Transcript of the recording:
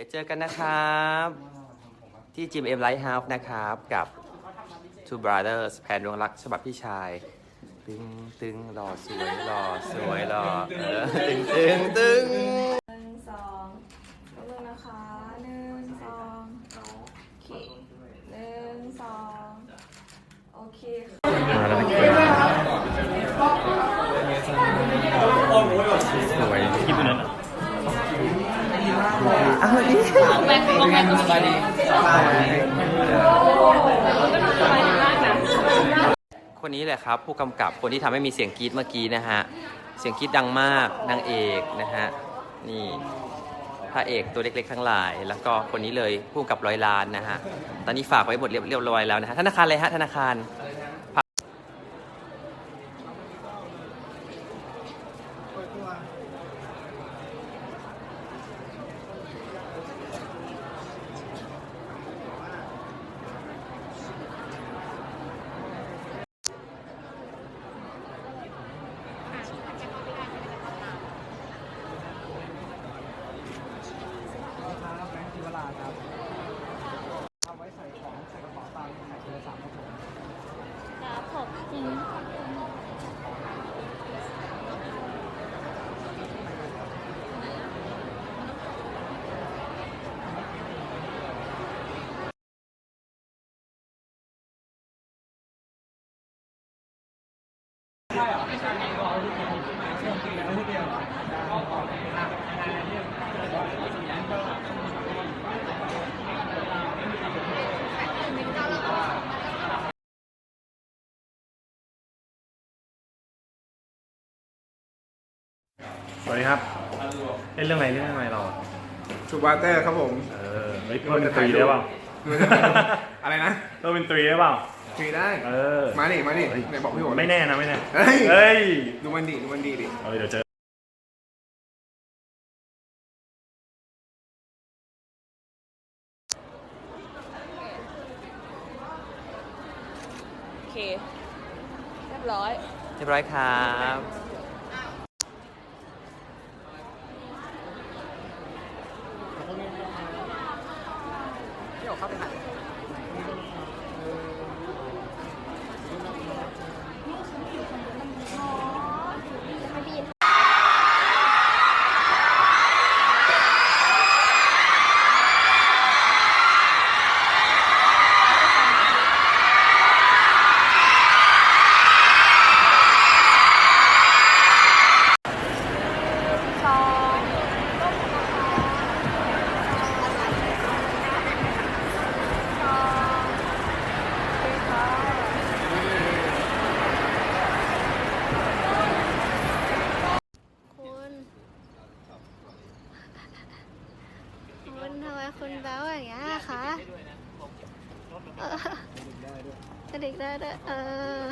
ดี๋ยวเจอกันนะครับ ที่จิมเอ็มไลท์เฮาส์นะครับ กับ Two Brothers แผนดวงรักฉบับพี่ชาย ตึงตึงหล่อสวยหล่อสวยหล่อเออตึงตึงตึงหนึ่งสองขอบคุณนะคะหนึ่งสองโอเคหนึ่งสองโอเคค่ะ มาแล้วยคลิปนั้น อ้าวนี่คนนี้แหละครับ ผู้กำกับคนที่ทำให้มีเสียงกรี๊ดเมื่อกี้นะฮะ เสียงกรี๊ดดังมากนางเอกนะฮะ นี่พระเอกตัวเล็กๆ ทั้งหลาย แล้วก็คนนี้เลยผู้กำกับร้อยล้านนะฮะ ตอนนี้ฝากไว้หมดเรียบเรียบร้อยแล้วนะฮะธนาคารอะไรฮะธนาคาร ครับแบงค์ทิวราครับเอาไว้ใส่ของใส่กระเป๋าตังค์ใส่โทรศัพท์ครับผม ครับผมจริง สวัสดีครับเล่นเรื่องอะไรเรื่องอะไรเราอะชูบาเตอร์ครับผม เออเฮ้ยเราเป็นตรีได้เปล่า อะไรนะเราเป็นตรีได้เปล่า คุยได้ เออ มาดิมาดิเฮ้ยไหนบอกพี่โอ๋ไม่แน่นะไม่แน่ เฮ้ยเฮ้ยดูมันดีดูมันดีดิ เออเดี๋ยวเจอโอเค เรียบร้อย เรียบร้อยครับคุณ Thank you. คุณทำไมคุณแบ๊วอย่างเงี้ยคะเออกระดิกได้ด้วยเออ